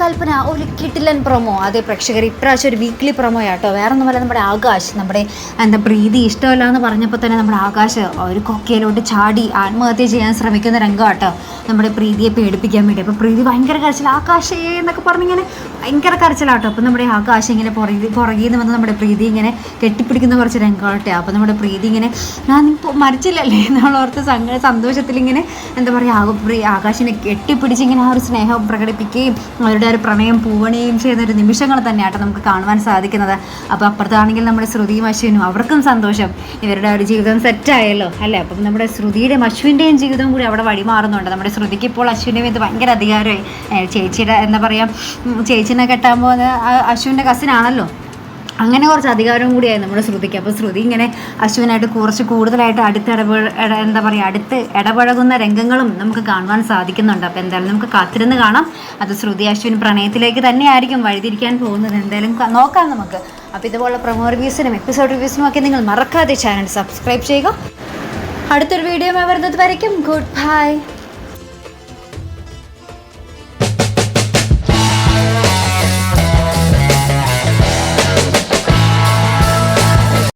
കൽപ്പന ഒരു കിട്ടില്ലൻ പ്രൊമോ അതെ പ്രേക്ഷകർ ഇപ്രാവശ്യം ഒരു വീക്ക്ലി പ്രൊമോ ആട്ടോ. വേറെ നമ്മുടെ ആകാശ് നമ്മുടെ എന്താ പ്രീതി ഇഷ്ടമല്ല എന്ന് പറഞ്ഞപ്പോൾ തന്നെ നമ്മുടെ ആകാശ് ഒരു കൊക്കയിലോട്ട് ചാടി ആത്മഹത്യ ചെയ്യാൻ ശ്രമിക്കുന്ന രംഗം ആട്ടോ. നമ്മുടെ പ്രീതിയെ പേടിപ്പിക്കാൻ വേണ്ടി. അപ്പോൾ പ്രീതി ഭയങ്കര കരച്ചിൽ ആകാശേ എന്നൊക്കെ പറഞ്ഞിങ്ങനെ ഭയങ്കര കരച്ചിലാട്ടോ. അപ്പോൾ നമ്മുടെ ആകാശ് ഇങ്ങനെ പുറകെ പുറകിൽ നിന്ന് വന്ന് നമ്മുടെ പ്രീതി ഇങ്ങനെ കെട്ടിപ്പിടിക്കുന്ന കുറച്ച് രംഗമാട്ടെ. അപ്പോൾ നമ്മുടെ പ്രീതി ഇങ്ങനെ ഞാൻ മരിച്ചില്ലല്ലേ? സങ്ക സന്തോഷത്തിൽ ഇങ്ങനെ എന്താ പറയുക ആകാശിനെ കെട്ടിപ്പിടിച്ച് ഇങ്ങനെ ആ ഒരു സ്നേഹം പ്രകടിപ്പിക്കുകയും അവരുടെ ഒരു പ്രണയം പൂവണയും ചെയ്യുന്ന ഒരു നിമിഷങ്ങൾ തന്നെയാട്ടോ നമുക്ക് കാണുവാൻ സാധിക്കുന്നത്. അപ്പോൾ അപ്പുറത്താണെങ്കിൽ നമ്മുടെ ശ്രുതിയും അശ്വിനും അവർക്കും സന്തോഷം. ഇവരുടെ ഒരു ജീവിതം സെറ്റായല്ലോ അല്ലേ? അപ്പം നമ്മുടെ ശ്രുതിയുടെയും അശ്വിന്റെയും ജീവിതം കൂടി അവിടെ വഴിമാറുന്നുണ്ട്. നമ്മുടെ ശ്രുതിക്ക് ഇപ്പോൾ അശ്വിന്റെ ഇത് ഭയങ്കര അധികാരമായി. ചേച്ചിയുടെ എന്താ പറയുക ചേച്ചിനെ കെട്ടാൻ പോകുന്ന അശ്വിന്റെ കസിനാണല്ലോ അങ്ങനെ കുറച്ച് അധികാരവും കൂടിയായി നമ്മുടെ ശ്രുതിക്ക്. അപ്പോൾ ശ്രുതി ഇങ്ങനെ അശ്വിനായിട്ട് കുറച്ച് കൂടുതലായിട്ട് അടുത്ത് ഇടപെ എന്താ പറയുക അടുത്ത് ഇടപഴകുന്ന രംഗങ്ങളും നമുക്ക് കാണുവാൻ സാധിക്കുന്നുണ്ട്. അപ്പോൾ എന്തായാലും നമുക്ക് കാത്തിരുന്ന് കാണാം. അത് ശ്രുതി അശ്വിൻ പ്രണയത്തിലേക്ക് തന്നെയായിരിക്കും വഴിതിരിക്കാൻ പോകുന്നത്. എന്തായാലും നോക്കാം നമുക്ക്. അപ്പോൾ ഇതുപോലുള്ള പ്രൊമോ റിവ്യൂസിനും എപ്പിസോഡ് റിവ്യൂസിനും ഒക്കെ നിങ്ങൾ മറക്കാതെ ചാനൽ സബ്സ്ക്രൈബ് ചെയ്യുക. അടുത്തൊരു വീഡിയോ വരുന്നത് വരയ്ക്കും. Good bye